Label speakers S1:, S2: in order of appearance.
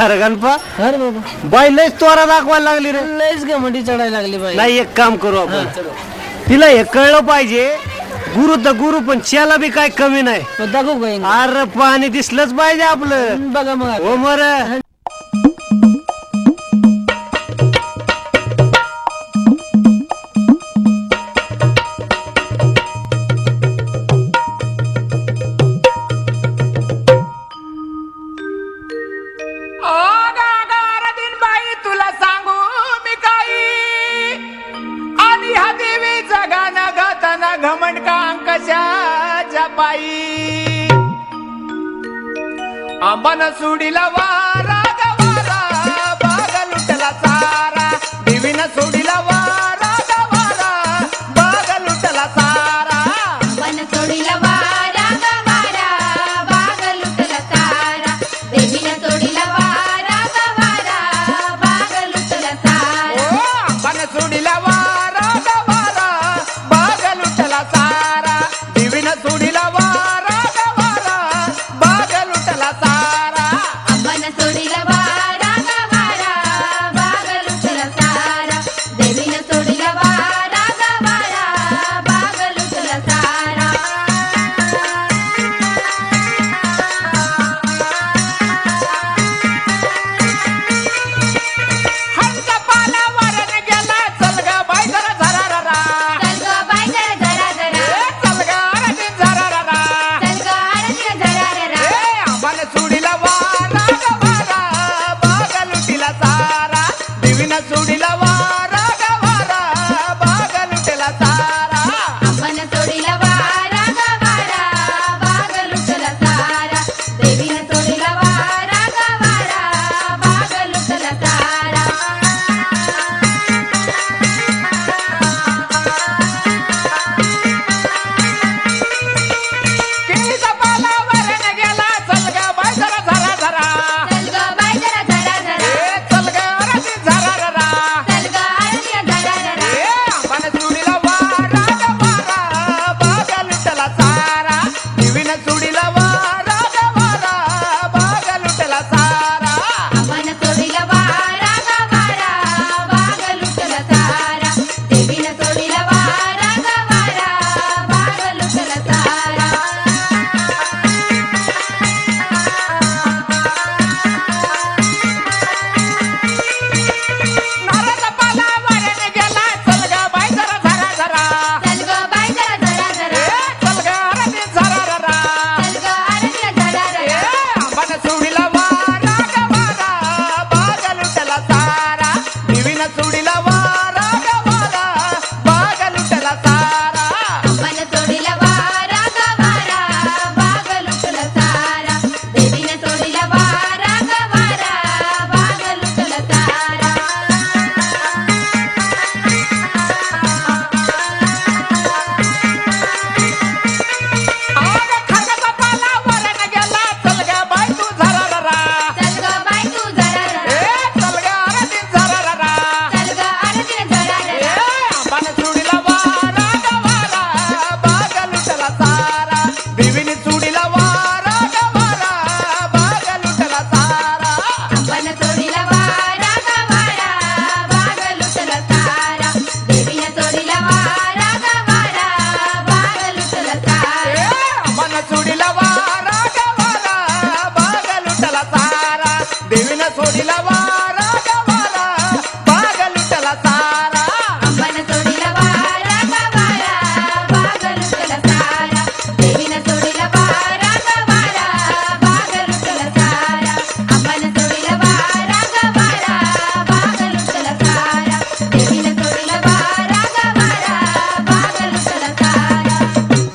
S1: अरे गणपा.
S2: अरे
S1: बाई लयच तोरा दाखवायला लागली रे.
S2: लयच घमंडी चढायला लागली बाई.
S1: नाही एक काम करू आपण. तिला हे कळलं पाहिजे गुरु तर गुरु पण त्याला बी काय कमी नाही. अरे पाणी दिसलंच पाहिजे आपलं.
S2: बघा मग
S1: हो मर.
S3: कशाच्या पायी आम्हाला
S4: सुडीला वारा
S3: Divina Solila.